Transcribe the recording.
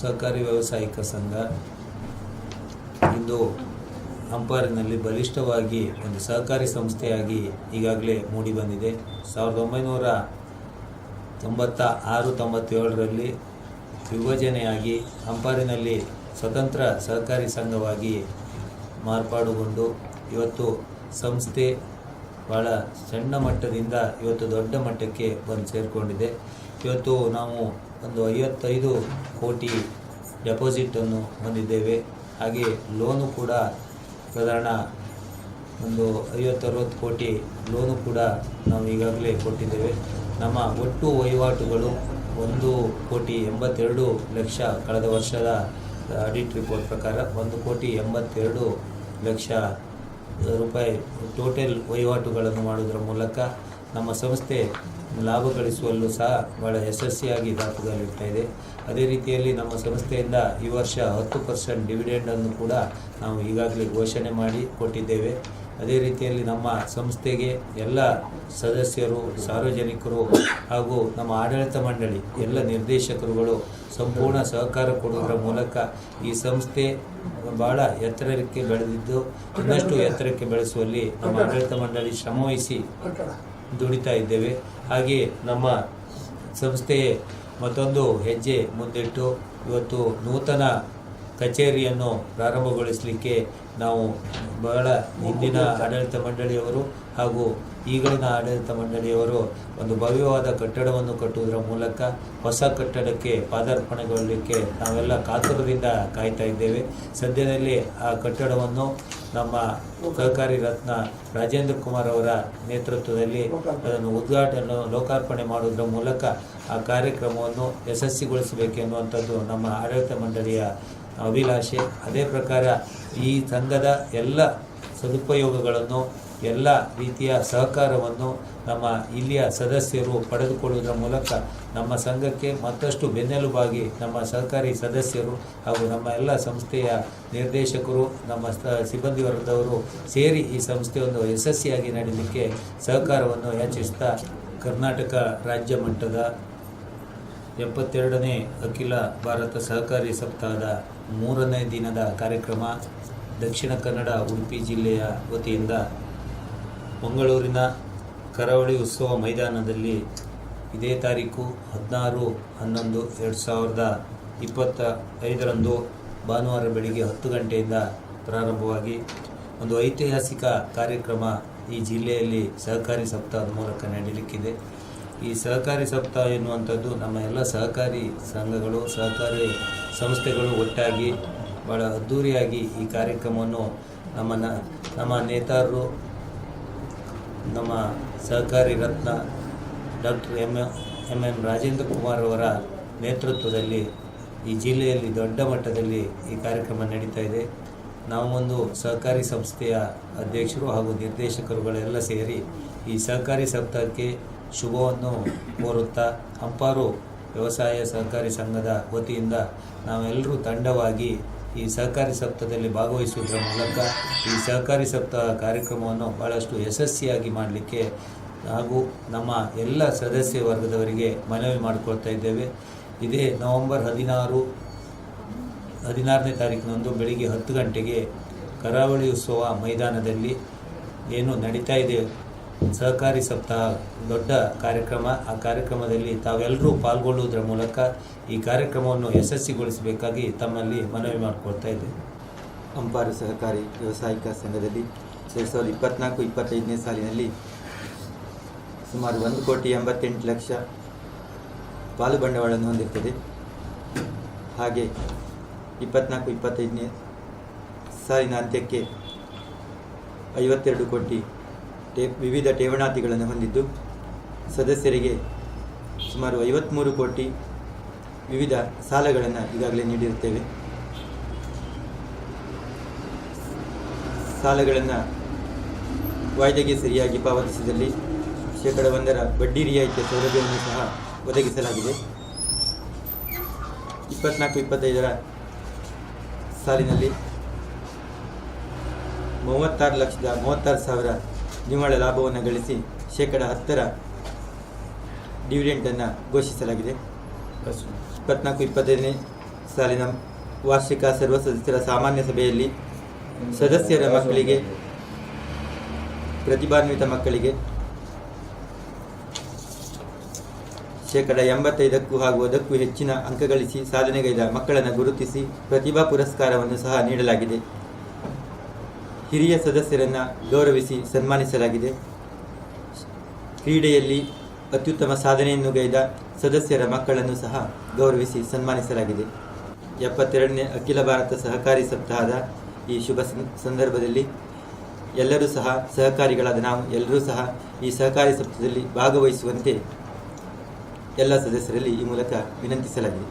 ಸಹಕಾರಿ ವ್ಯಾವಸಾಯಿಕ ಸಂಘ ಇಂದು ಅಂಪಾರಿನಲ್ಲಿ ಬಲಿಷ್ಠವಾಗಿ ಒಂದು ಸಹಕಾರಿ ಸಂಸ್ಥೆಯಾಗಿ ಈಗಾಗಲೇ ಮೂಡಿಬಂದಿದೆ ಸಾವಿರದ ಒಂಬೈನೂರ ತೊಂಬತ್ತ ಆರು ತೊಂಬತ್ತೇಳರಲ್ಲಿ ವಿಭಜನೆಯಾಗಿ ಅಂಪಾರಿನಲ್ಲಿ ಸ್ವತಂತ್ರ ಸಹಕಾರಿ ಸಂಘವಾಗಿ ಮಾರ್ಪಾಡುಗೊಂಡು ಇವತ್ತು ಸಂಸ್ಥೆ ಭಾಳ ಸಣ್ಣ ಮಟ್ಟದಿಂದ ಇವತ್ತು ದೊಡ್ಡ ಮಟ್ಟಕ್ಕೆ ಬಂದು ಸೇರಿಕೊಂಡಿದೆ. ಇವತ್ತು ನಾವು ಒಂದು ಐವತ್ತೈದು ಕೋಟಿ ಡೆಪಾಸಿಟನ್ನು ಹೊಂದಿದ್ದೇವೆ. ಹಾಗೆ ಲೋನು ಕೂಡ ಸಾಧಾರಣ ಒಂದು ಐವತ್ತರವತ್ತು ಕೋಟಿ ಲೋನು ಕೂಡ ನಾವು ಈಗಾಗಲೇ ಕೊಟ್ಟಿದ್ದೇವೆ. ನಮ್ಮ ಒಟ್ಟು ವಹಿವಾಟುಗಳು ಒಂದು ಕೋಟಿ ಎಂಬತ್ತೆರಡು ಲಕ್ಷ ಕಳೆದ ವರ್ಷದ ಆಡಿಟ್ ರಿಪೋರ್ಟ್ ಪ್ರಕಾರ ಒಂದು ಕೋಟಿ ಎಂಬತ್ತೆರಡು ಲಕ್ಷ ರೂಪಾಯಿ ಟೋಟಲ್ ವಹಿವಾಟುಗಳನ್ನು ಮಾಡುವುದರ ಮೂಲಕ ನಮ್ಮ ಸಂಸ್ಥೆ ಲಾಭ ಗಳಿಸುವಲ್ಲೂ ಸಹ ಭಾಳ ಯಶಸ್ವಿಯಾಗಿ ದಾಖಲಾಗಿರ್ತಾ ಇದೆ ಅದೇ ರೀತಿಯಲ್ಲಿ ನಮ್ಮ ಸಂಸ್ಥೆಯಿಂದ ಈ ವರ್ಷ ಹತ್ತು ಪರ್ಸೆಂಟ್ ಡಿವಿಡೆಂಡನ್ನು ಕೂಡ ನಾವು ಈಗಾಗಲೇ ಘೋಷಣೆ ಮಾಡಿ ಕೊಟ್ಟಿದ್ದೇವೆ. ಅದೇ ರೀತಿಯಲ್ಲಿ ನಮ್ಮ ಸಂಸ್ಥೆಗೆ ಎಲ್ಲ ಸದಸ್ಯರು, ಸಾರ್ವಜನಿಕರು ಹಾಗೂ ನಮ್ಮ ಆಡಳಿತ ಮಂಡಳಿ ಎಲ್ಲ ನಿರ್ದೇಶಕರುಗಳು ಸಂಪೂರ್ಣ ಸಹಕಾರ ಕೊಡುವುದರ ಮೂಲಕ ಈ ಸಂಸ್ಥೆ ಭಾಳ ಎತ್ತರಕ್ಕೆ ಬೆಳೆದಿದ್ದು, ಇನ್ನಷ್ಟು ಎತ್ತರಕ್ಕೆ ಬೆಳೆಸುವಲ್ಲಿ ನಮ್ಮ ಆಡಳಿತ ಮಂಡಳಿ ಶ್ರಮವಹಿಸಿ ದುಡಿತಾ ಇದ್ದೇವೆ. ಹಾಗೆ ನಮ್ಮ ಸಂಸ್ಥೆಯೇ ಮತ್ತೊಂದು ಹೆಜ್ಜೆ ಮುಂದಿಟ್ಟು ಇವತ್ತು ನೂತನ ಕಚೇರಿಯನ್ನು ಪ್ರಾರಂಭಗೊಳಿಸಲಿಕ್ಕೆ ನಾವು ಬಹಳ ಹಿಂದಿನ ಆಡಳಿತ ಮಂಡಳಿಯವರು ಹಾಗೂ ಈಗಿನ ಆಡಳಿತ ಮಂಡಳಿಯವರು ಒಂದು ಭವ್ಯವಾದ ಕಟ್ಟಡವನ್ನು ಕಟ್ಟುವುದರ ಮೂಲಕ ಹೊಸ ಕಟ್ಟಡಕ್ಕೆ ಪಾದಾರ್ಪಣೆಗೊಳ್ಳಲಿಕ್ಕೆ ನಾವೆಲ್ಲ ಕಾತುರದಿಂದ ಕಾಯ್ತಾ ಇದ್ದೇವೆ. ಸದ್ಯದಲ್ಲಿ ಆ ಕಟ್ಟಡವನ್ನು ನಮ್ಮ ಸಹಕಾರಿ ರತ್ನ ರಾಜೇಂದ್ರ ಕುಮಾರ್ ಅವರ ನೇತೃತ್ವದಲ್ಲಿ ಅದನ್ನು ಉದ್ಘಾಟನೆ, ಲೋಕಾರ್ಪಣೆ ಮಾಡುವುದರ ಮೂಲಕ ಆ ಕಾರ್ಯಕ್ರಮವನ್ನು ಯಶಸ್ವಿಗೊಳಿಸಬೇಕೆನ್ನುವಂಥದ್ದು ನಮ್ಮ ಆಡಳಿತ ಮಂಡಳಿಯ ಅಭಿಲಾಷೆ. ಅದೇ ಪ್ರಕಾರ ಈ ಸಂಘದ ಎಲ್ಲ ಸದುಪಯೋಗಗಳನ್ನು, ಎಲ್ಲ ರೀತಿಯ ಸಹಕಾರವನ್ನು ನಮ್ಮ ಇಲ್ಲಿಯ ಸದಸ್ಯರು ಪಡೆದುಕೊಳ್ಳುವುದರ ಮೂಲಕ ನಮ್ಮ ಸಂಘಕ್ಕೆ ಮತ್ತಷ್ಟು ಬೆನ್ನೆಲುಬಾಗಿ ನಮ್ಮ ಸಹಕಾರಿ ಸದಸ್ಯರು ಹಾಗೂ ನಮ್ಮ ಎಲ್ಲ ಸಂಸ್ಥೆಯ ನಿರ್ದೇಶಕರು, ನಮ್ಮ ಸಿಬ್ಬಂದಿ ವರ್ಗದವರು ಸೇರಿ ಈ ಸಂಸ್ಥೆಯನ್ನು ಯಶಸ್ವಿಯಾಗಿ ನಡೆಯಲಿಕ್ಕೆ ಸಹಕಾರವನ್ನು ಯಾಚಿಸ್ತಾ ಕರ್ನಾಟಕ ರಾಜ್ಯ ಮಟ್ಟದ ಎಪ್ಪತ್ತೆರಡನೇ ಅಖಿಲ ಭಾರತ ಸಹಕಾರಿ ಸಪ್ತಾಹದ ಮೂರನೇ ದಿನದ ಕಾರ್ಯಕ್ರಮ ದಕ್ಷಿಣ ಕನ್ನಡ, ಉಡುಪಿ ಜಿಲ್ಲೆಯ ವತಿಯಿಂದ ಮಂಗಳೂರಿನ ಕರಾವಳಿ ಉತ್ಸವ ಮೈದಾನದಲ್ಲಿ ಇದೇ ತಾರೀಕು ಹದಿನಾರು, ಹನ್ನೊಂದು, ಎರಡು ಸಾವಿರದ ಇಪ್ಪತ್ತ ಐದರಂದು ಭಾನುವಾರ ಬೆಳಿಗ್ಗೆ ಹತ್ತು ಗಂಟೆಯಿಂದ ಪ್ರಾರಂಭವಾಗಿ ಒಂದು ಐತಿಹಾಸಿಕ ಕಾರ್ಯಕ್ರಮ ಈ ಜಿಲ್ಲೆಯಲ್ಲಿ ಸಹಕಾರಿ ಸಪ್ತಾಹದ ಮೂಲಕ ನಡೀಲಿಕ್ಕಿದೆ ಈ ಸಹಕಾರಿ ಸಪ್ತಾಹ ಎನ್ನುವಂಥದ್ದು ನಮ್ಮ ಎಲ್ಲ ಸಹಕಾರಿ ಸಂಘಗಳು, ಸಹಕಾರಿ ಸಂಸ್ಥೆಗಳು ಒಟ್ಟಾಗಿ ಭಾಳ ಅದ್ಧೂರಿಯಾಗಿ ಈ ಕಾರ್ಯಕ್ರಮವನ್ನು ನಮ್ಮ ನಮ್ಮ ನೇತಾರರು, ನಮ್ಮ ಸಹಕಾರಿ ರತ್ನ doctor M M M Rajendra Kumar ಅವರ ನೇತೃತ್ವದಲ್ಲಿ ಈ ಜಿಲ್ಲೆಯಲ್ಲಿ ದೊಡ್ಡ ಮಟ್ಟದಲ್ಲಿ ಈ ಕಾರ್ಯಕ್ರಮ ನಡೀತಾ ಇದೆ. ನಾವು ಒಂದು ಸಹಕಾರಿ ಸಂಸ್ಥೆಯ ಅಧ್ಯಕ್ಷರು ಹಾಗೂ ನಿರ್ದೇಶಕರುಗಳೆಲ್ಲ ಸೇರಿ ಈ ಸಹಕಾರಿ ಸಪ್ತಾಹಕ್ಕೆ ಶುಭವನ್ನು ಕೋರುತ್ತಾ ಹಂಪಾರು ವ್ಯವಸಾಯ ಸಹಕಾರಿ ಸಂಘದ ವತಿಯಿಂದ ನಾವೆಲ್ಲರೂ ತಂಡವಾಗಿ ಈ ಸಹಕಾರಿ ಸಪ್ತಾಹದಲ್ಲಿ ಭಾಗವಹಿಸುವುದರ ಮೂಲಕ ಈ ಸಹಕಾರಿ ಸಪ್ತಾಹ ಕಾರ್ಯಕ್ರಮವನ್ನು ಭಾಳಷ್ಟು ಯಶಸ್ವಿಯಾಗಿ ಮಾಡಲಿಕ್ಕೆ ಹಾಗೂ ನಮ್ಮ ಎಲ್ಲ ಸದಸ್ಯ ವರ್ಗದವರಿಗೆ ಮನವಿ ಮಾಡಿಕೊಳ್ತಾ ಇದ್ದೇವೆ. ಇದೇ ನವೆಂಬರ್ ಹದಿನಾರು, ಹದಿನಾರನೇ ತಾರೀಕಿನಂದು ಬೆಳಿಗ್ಗೆ ಹತ್ತು ಗಂಟೆಗೆ ಕರಾವಳಿ ಉತ್ಸವ ಮೈದಾನದಲ್ಲಿ ಏನು ನಡೀತಾ ಇದೆ ಸಹಕಾರಿ ಸಪ್ತಾಹ ದೊಡ್ಡ ಕಾರ್ಯಕ್ರಮ. ಆ ಕಾರ್ಯಕ್ರಮದಲ್ಲಿ ತಾವೆಲ್ಲರೂ ಪಾಲ್ಗೊಳ್ಳುವುದರ ಮೂಲಕ ಈ ಕಾರ್ಯಕ್ರಮವನ್ನು ಯಶಸ್ವಿಗೊಳಿಸಬೇಕಾಗಿ ತಮ್ಮಲ್ಲಿ ಮನವಿ ಮಾಡಿಕೊಳ್ತಾ ಇದ್ದೇವೆ ಅಂಪಾರು ಸಹಕಾರಿ ವ್ಯವಸಾಯಿಕ ಸಂಘದಲ್ಲಿ ಎರಡು ಸಾವಿರದ ಇಪ್ಪತ್ನಾಲ್ಕು, ಇಪ್ಪತ್ತೈದನೇ ಸಾಲಿನಲ್ಲಿ ಸುಮಾರು ಒಂದು ಕೋಟಿ ಎಂಬತ್ತೆಂಟು ಲಕ್ಷ ಪಾಲು ಬಂಡವಾಳವನ್ನು ಹೊಂದಿರ್ತದೆ. ಹಾಗೆ ಇಪ್ಪತ್ನಾಲ್ಕು, ಇಪ್ಪತ್ತೈದನೇ ಸಾಲಿನ ಅಂತ್ಯಕ್ಕೆ ಐವತ್ತೆರಡು ಕೋಟಿ ಟೇ ವಿವಿಧ ಠೇವಣಾತಿಗಳನ್ನು ಹೊಂದಿದ್ದು, ಸದಸ್ಯರಿಗೆ ಸುಮಾರು ಐವತ್ತ್ಮೂರು ಕೋಟಿ ವಿವಿಧ ಸಾಲಗಳನ್ನು ಈಗಾಗಲೇ ನೀಡಿರುತ್ತೇವೆ. ಸಾಲಗಳನ್ನು ವಾಯ್ದೆಗೆ ಸರಿಯಾಗಿ ಪಾವತಿಸಿದಲ್ಲಿ ಶೇಕಡ ಒಂದರ ಬಡ್ಡಿ ರಿಯಾಯಿತಿಯ ಸೌಲಭ್ಯವನ್ನು ಸಹ ಒದಗಿಸಲಾಗಿದೆ. ಇಪ್ಪತ್ನಾಲ್ಕು, ಇಪ್ಪತ್ತೈದರ ಸಾಲಿನಲ್ಲಿ ಮೂವತ್ತಾರು ಲಕ್ಷದ ಮೂವತ್ತಾರು ಸಾವಿರ ನಿವ್ವಳ ಲಾಭವನ್ನು ಗಳಿಸಿ ಶೇಕಡ ಹತ್ತರ ಡಿವಿಡೆಂಟನ್ನು ಘೋಷಿಸಲಾಗಿದೆ. ಇಪ್ಪತ್ನಾಲ್ಕು, ಇಪ್ಪತ್ತೈದನೇ ಸಾಲಿನ ವಾರ್ಷಿಕ ಸರ್ವ ಸದಸ್ಯರ ಸಾಮಾನ್ಯ ಸಭೆಯಲ್ಲಿ ಸದಸ್ಯರ ಮಕ್ಕಳಿಗೆ ಪ್ರತಿಭಾನ್ವಿತ ಮಕ್ಕಳಿಗೆ ಶೇಕಡ ಎಂಬತ್ತೈದಕ್ಕೂ ಹಾಗೂ ಅದಕ್ಕೂ ಹೆಚ್ಚಿನ ಅಂಕಗಳಿಸಿ ಸಾಧನೆಗೈದ ಮಕ್ಕಳನ್ನು ಗುರುತಿಸಿ ಪ್ರತಿಭಾ ಪುರಸ್ಕಾರವನ್ನು ಸಹ ನೀಡಲಾಗಿದೆ. ಹಿರಿಯ ಸದಸ್ಯರನ್ನು ಗೌರವಿಸಿ ಸನ್ಮಾನಿಸಲಾಗಿದೆ. ಕ್ರೀಡೆಯಲ್ಲಿ ಅತ್ಯುತ್ತಮ ಸಾಧನೆಯನ್ನು ಗೈದ ಸದಸ್ಯರ ಮಕ್ಕಳನ್ನು ಸಹ ಗೌರವಿಸಿ ಸನ್ಮಾನಿಸಲಾಗಿದೆ. ಎಪ್ಪತ್ತೆರಡನೇ ಅಖಿಲ ಭಾರತ ಸಹಕಾರಿ ಸಪ್ತಾಹದ ಈ ಶುಭ ಸಂದರ್ಭದಲ್ಲಿ ಎಲ್ಲರೂ ಸಹ ಸಹಕಾರಿಗಳಾದ ನಾವು ಎಲ್ಲರೂ ಸಹ ಈ ಸಹಕಾರಿ ಸಪ್ತಾಹದಲ್ಲಿ ಭಾಗವಹಿಸುವಂತೆ ಎಲ್ಲ ಸದಸ್ಯರಲ್ಲಿ ಈ ಮೂಲಕ ವಿನಂತಿಸಲಾಗಿದೆ.